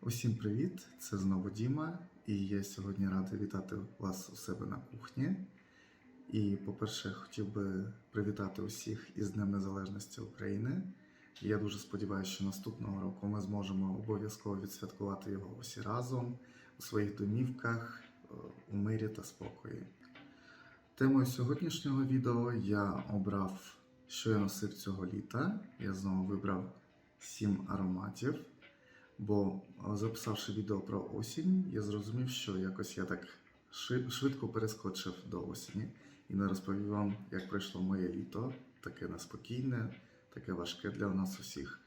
Усім привіт! Це знову Діма, і я сьогодні радий вітати вас у себе на кухні. І, по-перше, хотів би привітати усіх із Днем Незалежності України. Я дуже сподіваюся, що наступного року ми зможемо обов'язково відсвяткувати його усі разом у своїх домівках, е, у мирі та спокої. Темою сьогоднішнього відео я обрав, що я носив цього літа. Я знову вибрав сім ароматів. Бо е, записавши відео про осінь, я зрозумів, що якось я так швидко перескочив до осені і не розповів вам, як пройшло моє літо, таке неспокійне, таке важке для нас усіх.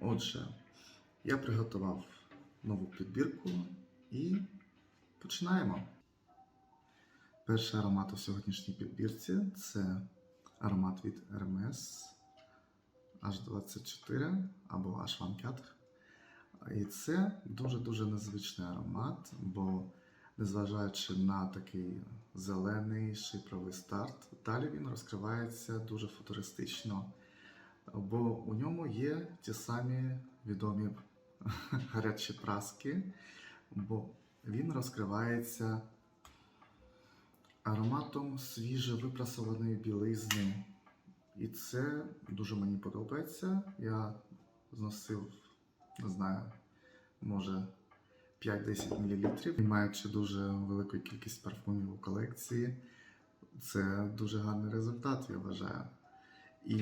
Отже, я приготував нову підбірку і починаємо. Перший аромат у сьогоднішній підбірці це аромат від Hermes H24 або H24. І це дуже-дуже незвичний аромат, бо незважаючи на такий зелений шипровий старт, далі він розкривається дуже футуристично, бо у ньому є ті самі відомі гарячі праски, бо він розкривається ароматом свіже випрасованої білизни. І це дуже мені подобається. Я зносив не знаю, може 5-10 мл, маючи дуже велику кількість парфумів у колекції. Це дуже гарний результат, я вважаю. І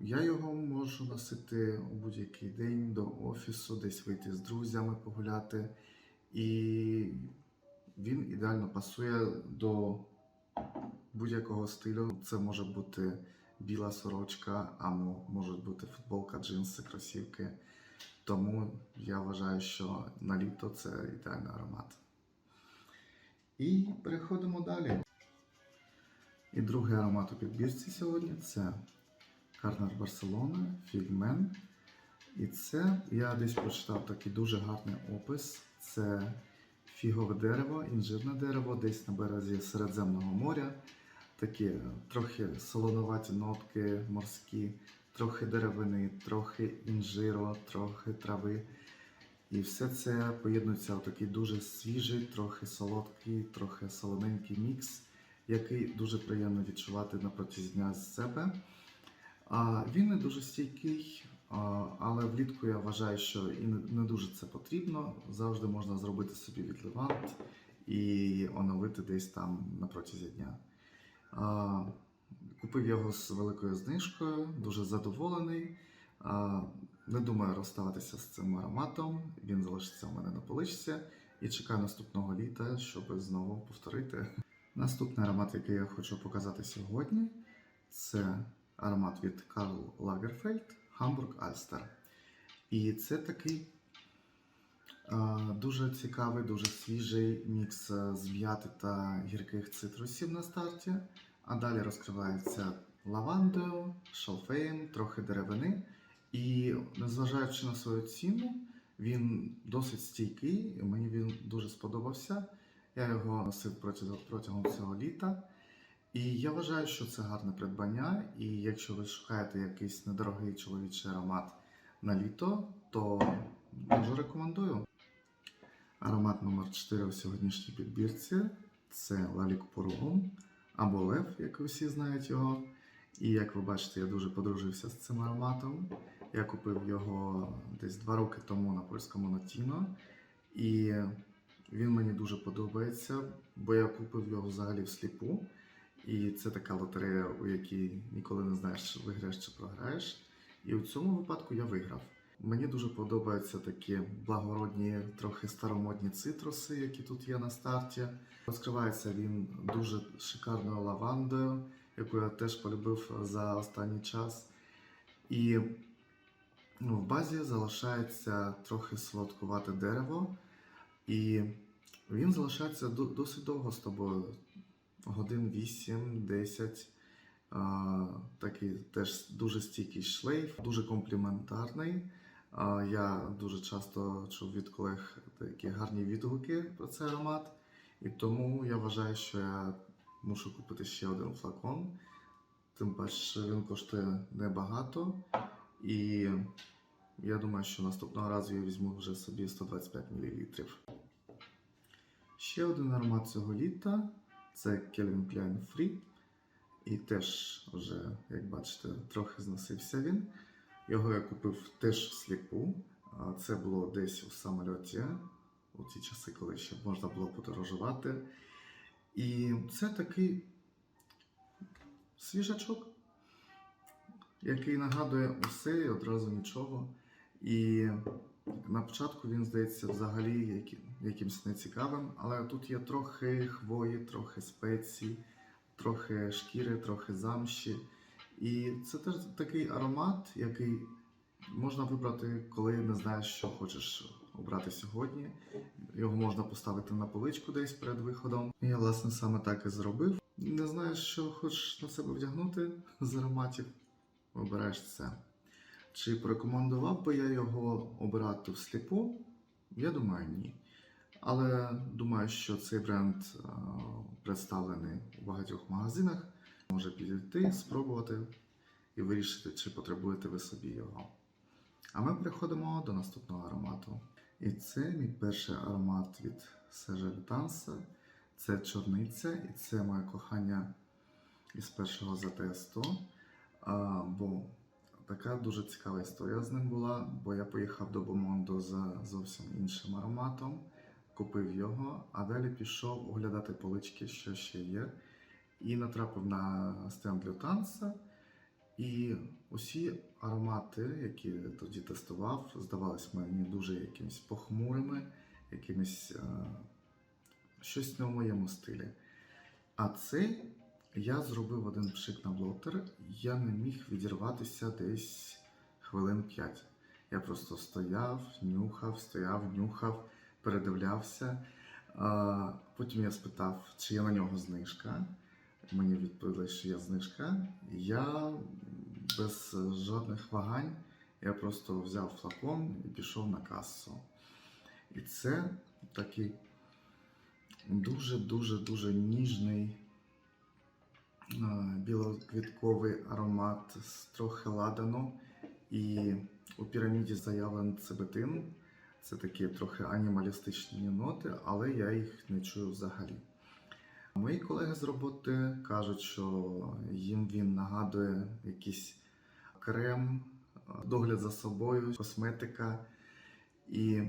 я його можу носити у будь-який день до офісу, десь вийти з друзями погуляти. І він ідеально пасує до будь-якого стилю. Це може бути біла сорочка, а мо- можуть бути футболка, джинси, кросівки. Тому я вважаю, що на літо це ідеальний аромат. І переходимо далі. І другий аромат у підбірці сьогодні це Карнер Барселона, Фігмен. І це я десь прочитав такий дуже гарний опис. Це фігове дерево, інжирне дерево, десь на березі Середземного моря. Такі трохи солонуваті нотки морські, трохи деревини, трохи інжиру, трохи трави. І все це поєднується в такий дуже свіжий, трохи солодкий, трохи солоненький мікс, який дуже приємно відчувати на протязі дня з себе. Він не дуже стійкий, але влітку я вважаю, що і не дуже це потрібно. Завжди можна зробити собі відливант і оновити десь там на протязі дня. Купив його з великою знижкою, дуже задоволений. Не думаю розставатися з цим ароматом. Він залишиться у мене на поличці і чекаю наступного літа, щоб знову повторити. Наступний аромат, який я хочу показати сьогодні, це аромат від Karl Lagerfeld Hamburg Alster. І це такий а, дуже цікавий, дуже свіжий мікс з м'яти та гірких цитрусів на старті. А далі розкривається лавандою, шалфеєм, трохи деревини. І незважаючи на свою ціну, він досить стійкий, мені він дуже сподобався. Я його носив протягом, протягом цього літа. І я вважаю, що це гарне придбання. І якщо ви шукаєте якийсь недорогий чоловічий аромат на літо, то дуже рекомендую. Аромат номер 4 у сьогоднішній підбірці це Лалі Купорум або Лев, як всі знають його. І як ви бачите, я дуже подружився з цим ароматом. Я купив його десь два роки тому на польському Нотіно. І він мені дуже подобається, бо я купив його взагалі всліпу. І це така лотерея, у якій ніколи не знаєш, виграєш чи програєш. І у цьому випадку я виграв. Мені дуже подобаються такі благородні, трохи старомодні цитруси, які тут є на старті. Розкривається він дуже шикарною лавандою, яку я теж полюбив за останній час. І ну, в базі залишається трохи солодкувате дерево, і він залишається досить довго з тобою. Годин 8-10. Такий теж дуже стійкий шлейф, дуже компліментарний. Я дуже часто чув від колег такі гарні відгуки про цей аромат. І тому я вважаю, що я мушу купити ще один флакон. Тим паче він коштує небагато. І Я думаю, що наступного разу я візьму вже собі 125 мл. Ще один аромат цього літа це Calvin Klein Free. І теж вже, як бачите, трохи зносився він. Його я купив теж всліпу. А Це було десь у самольоті, у ті часи, коли ще можна було подорожувати. І це такий свіжачок, який нагадує усе і одразу нічого. І на початку він здається взагалі якимось нецікавим, але тут є трохи хвої, трохи спецій, трохи шкіри, трохи замші. І це теж такий аромат, який можна вибрати, коли не знаєш, що хочеш обрати сьогодні. Його можна поставити на поличку десь перед виходом. Я, власне, саме так і зробив. Не знаєш, що хочеш на себе вдягнути з ароматів, обираєш це. Чи порекомендував би я його обирати всліпу? Я думаю, ні. Але думаю, що цей бренд представлений у багатьох магазинах. Може підійти, спробувати і вирішити, чи потребуєте ви собі його. А ми переходимо до наступного аромату. І це мій перший аромат від Сержа Лютанса. Це чорниця, і це моє кохання із першого затесту. А, бо така дуже цікава історія з ним була, бо я поїхав до Бомондо за зовсім іншим ароматом, купив його, а далі пішов оглядати полички, що ще є, і натрапив на стенд Лютанса. І усі аромати, які тоді тестував, здавалися мені дуже якимись похмурими, якимись е, щось не в моєму стилі. А цей я зробив один пшик на блотер, я не міг відірватися десь хвилин 5. Я просто стояв, нюхав, стояв, нюхав, передивлявся. А, Потім я спитав, чи є на нього знижка. Мені відповіли, що є знижка. Я без жодних вагань я просто взяв флакон і пішов на касу. І це такий дуже-дуже дуже ніжний білоквітковий аромат з трохи ладану. І у піраміді заявлений цибетин. Це такі трохи анімалістичні ноти, але я їх не чую взагалі. Мої колеги з роботи кажуть, що їм він нагадує якийсь крем, догляд за собою, косметика. І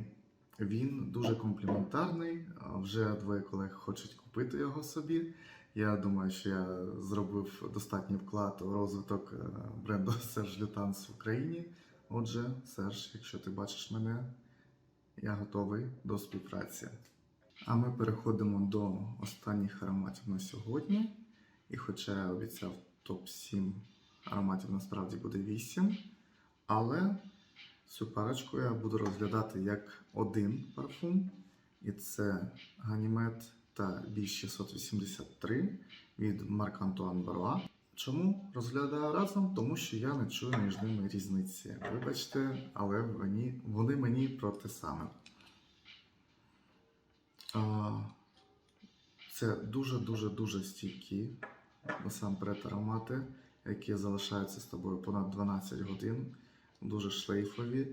він дуже компліментарний. Вже двоє колег хочуть купити його собі. Я думаю, що я зробив достатній вклад у розвиток е, бренду Серж Лютанс в Україні. Отже, Серж, якщо ти бачиш мене, я готовий до співпраці. А ми переходимо до останніх ароматів на сьогодні. І хоча я обіцяв топ-7 ароматів, насправді буде 8. Але цю парочку я буду розглядати як один парфум. І це Ганімед та бі 683 від Марк Антуан Баруа. Чому розглядаю разом? Тому що я не чую між ними різниці. Вибачте, але вони мені про те саме. Це дуже-дуже дуже стійкі насамперед аромати, які залишаються з тобою понад 12 годин, дуже шлейфові.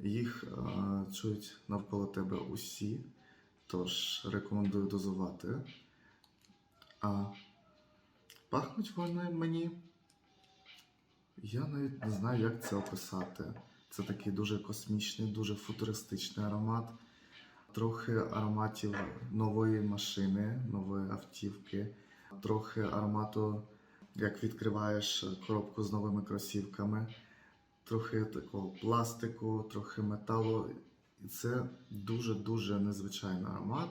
Їх а, чують навколо тебе усі, тож рекомендую дозувати. А пахнуть вони мені. Я навіть не знаю, як це описати. Це такий дуже космічний, дуже футуристичний аромат трохи ароматів нової машини, нової автівки, трохи аромату, як відкриваєш коробку з новими кросівками, трохи такого пластику, трохи металу. І це дуже-дуже незвичайний аромат.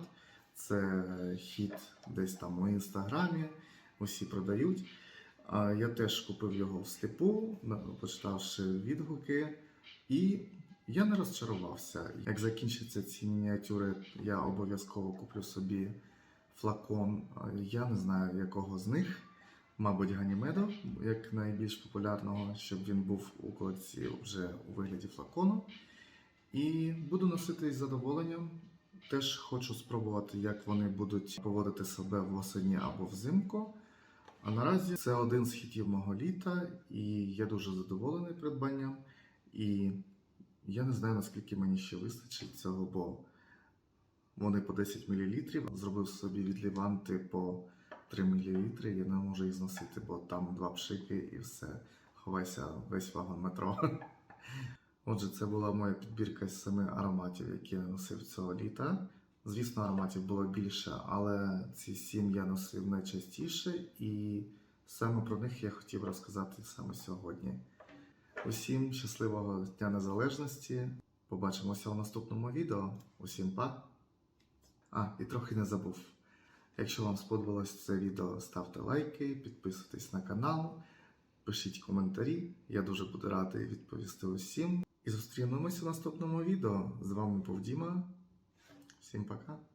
Це хіт десь там у інстаграмі, усі продають. Я теж купив його всліпу, на- почитавши відгуки. І я не розчарувався. Як закінчаться ці мініатюри, я обов'язково куплю собі флакон. Я не знаю, якого з них. Мабуть, Ганімедо, як найбільш популярного, щоб він був у колекції вже у вигляді флакону. І буду носити із задоволенням. Теж хочу спробувати, як вони будуть поводити себе восені або взимку. А наразі це один з хітів мого літа, і я дуже задоволений придбанням. І Я не знаю, наскільки мені ще вистачить цього, бо вони по 10 мл. Зробив собі від Ліванти по 3 мл. Я не можу їх зносити, бо там два пшики і все. Ховайся весь вагон метро. Отже, це була моя підбірка з семи ароматів, які я носив цього літа. Звісно, ароматів було більше, але ці сім я носив найчастіше, і саме про них я хотів розказати саме сьогодні. Усім щасливого Дня Незалежності. Побачимося у наступному відео. Усім па! А, і трохи не забув. Якщо вам сподобалось це відео, ставте лайки, підписуйтесь на канал, пишіть коментарі. Я дуже буду радий відповісти усім. І зустрінемося у наступному відео. З вами був Діма. Всім пока!